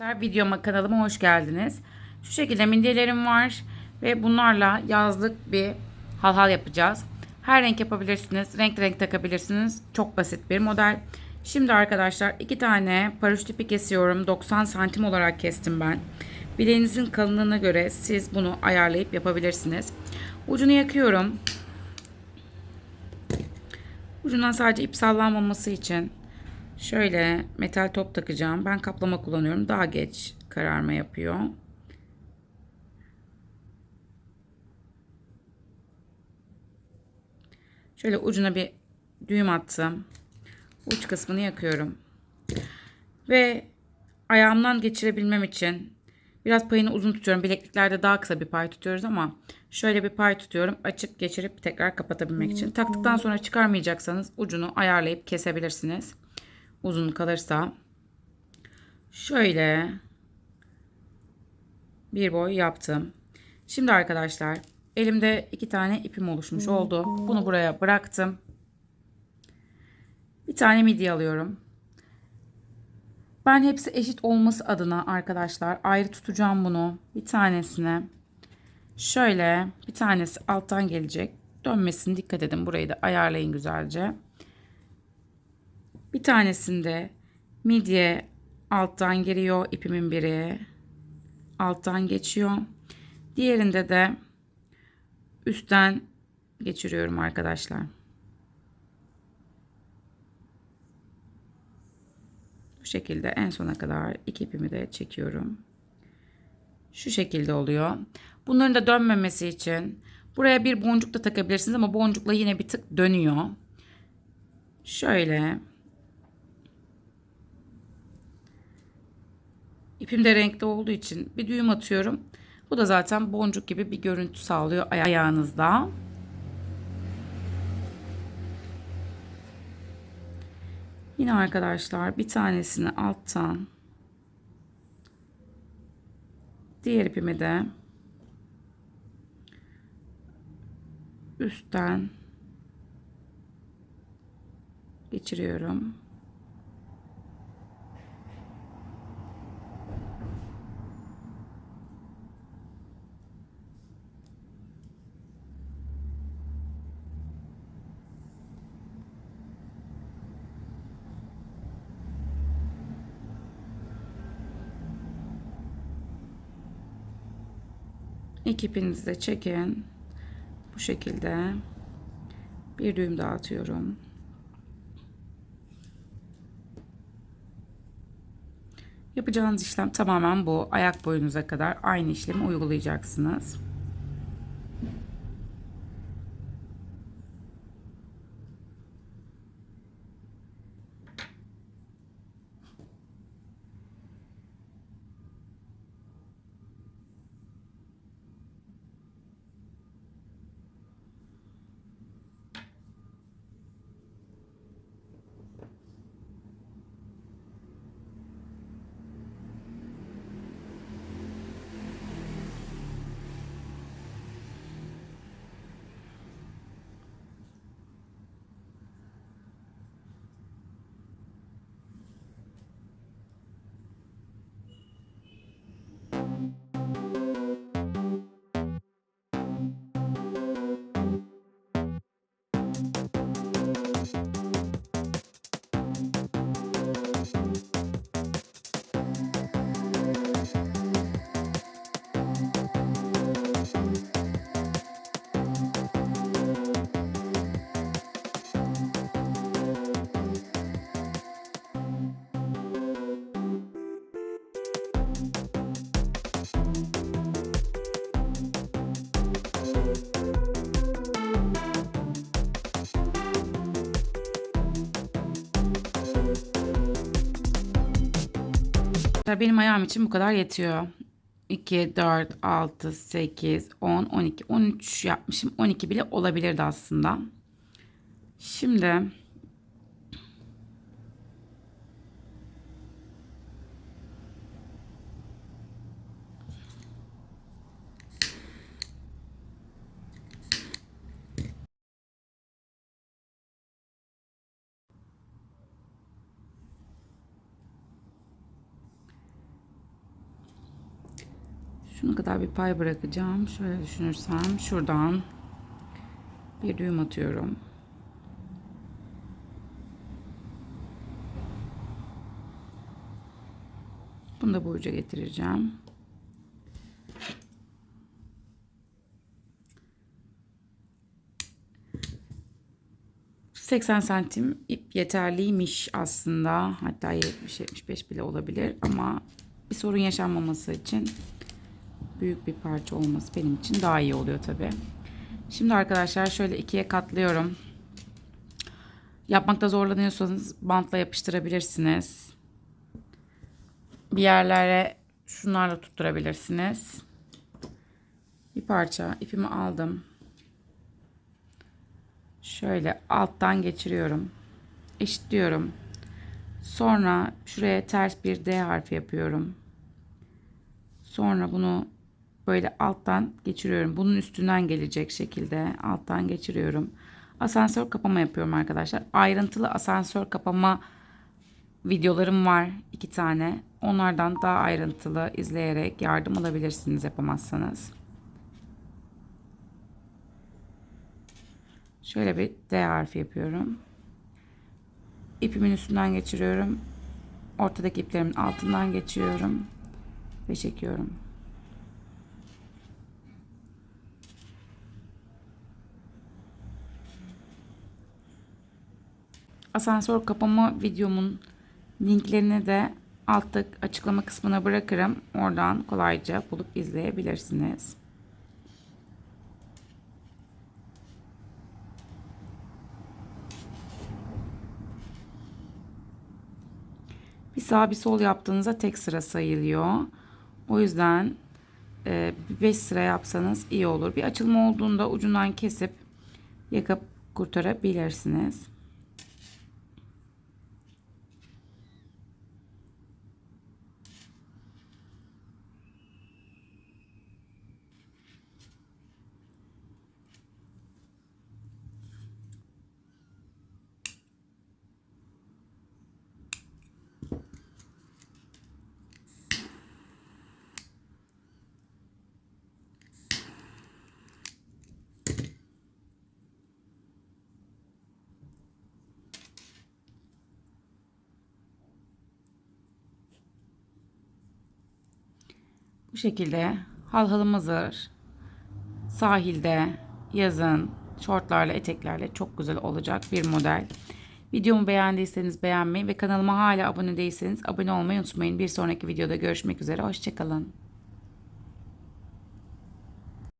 Videoma kanalıma hoş geldiniz. Şu şekilde midyelerim var ve bunlarla yazlık bir halhal yapacağız. Her renk yapabilirsiniz. Renk renk takabilirsiniz. Çok basit bir model. Şimdi arkadaşlar iki tane paraşüt ipi kesiyorum. 90 santim olarak kestim ben. Bileğinizin kalınlığına göre siz bunu ayarlayıp yapabilirsiniz. Ucunu yakıyorum. Ucundan sadece ip sallanmaması için Şöyle metal top takacağım. Ben kaplama kullanıyorum. Daha geç kararma yapıyor. Şöyle ucuna bir düğüm attım. Uç kısmını yakıyorum. Ve ayağımdan geçirebilmem için biraz payını uzun tutuyorum. Bilekliklerde daha kısa bir pay tutuyoruz ama şöyle bir pay tutuyorum. Açıp geçirip tekrar kapatabilmek için. Taktıktan sonra çıkarmayacaksanız ucunu ayarlayıp kesebilirsiniz uzun kalırsa şöyle bir boy yaptım. Şimdi arkadaşlar elimde iki tane ipim oluşmuş oldu. Bunu buraya bıraktım. Bir tane midye alıyorum. Ben hepsi eşit olması adına arkadaşlar ayrı tutacağım bunu. Bir tanesine şöyle bir tanesi alttan gelecek. Dönmesine dikkat edin. Burayı da ayarlayın güzelce. Bir tanesinde midye alttan giriyor ipimin biri. Alttan geçiyor. Diğerinde de üstten geçiriyorum arkadaşlar. Bu şekilde en sona kadar iki ipimi de çekiyorum. Şu şekilde oluyor. Bunların da dönmemesi için buraya bir boncuk da takabilirsiniz ama boncukla yine bir tık dönüyor. Şöyle İpim de renkli olduğu için bir düğüm atıyorum. Bu da zaten boncuk gibi bir görüntü sağlıyor ayağınızda. Yine arkadaşlar bir tanesini alttan diğer ipimi de üstten geçiriyorum. İki ipinizi de çekin. Bu şekilde bir düğüm daha atıyorum. Yapacağınız işlem tamamen bu. Ayak boyunuza kadar aynı işlemi uygulayacaksınız. Benim ayağım için bu kadar yetiyor. 2, 4, 6, 8, 10, 12, 13 yapmışım. 12 bile olabilirdi aslında. Şimdi Şunu kadar bir pay bırakacağım. Şöyle düşünürsem şuradan bir düğüm atıyorum. Bunu da bu uca getireceğim. ...80 santim ip yeterliymiş aslında. Hatta 70-75 bile olabilir. Ama bir sorun yaşanmaması için... ...büyük bir parça olması benim için daha iyi oluyor tabi. Şimdi arkadaşlar şöyle ikiye katlıyorum. Yapmakta zorlanıyorsanız bantla yapıştırabilirsiniz. Bir yerlere şunlarla tutturabilirsiniz. Bir parça ipimi aldım. Şöyle alttan geçiriyorum. Eşitliyorum. Sonra şuraya ters bir D harfi yapıyorum. Sonra bunu böyle alttan geçiriyorum. Bunun üstünden gelecek şekilde alttan geçiriyorum. Asansör kapama yapıyorum arkadaşlar. Ayrıntılı asansör kapama videolarım var. iki tane. Onlardan daha ayrıntılı izleyerek yardım alabilirsiniz yapamazsanız. Şöyle bir D harfi yapıyorum. İpimin üstünden geçiriyorum. Ortadaki iplerimin altından geçiyorum. Ve çekiyorum. Asansör kapama videomun linklerini de altta açıklama kısmına bırakırım. Oradan kolayca bulup izleyebilirsiniz. Bir sağ bir sol yaptığınızda tek sıra sayılıyor. O yüzden 5 sıra yapsanız iyi olur. Bir açılma olduğunda ucundan kesip yakıp kurtarabilirsiniz. Bu şekilde halhalım hazır. Sahilde, yazın, şortlarla, eteklerle çok güzel olacak bir model. Videomu beğendiyseniz beğenmeyi ve kanalıma hala abone değilseniz abone olmayı unutmayın. Bir sonraki videoda görüşmek üzere. Hoşçakalın.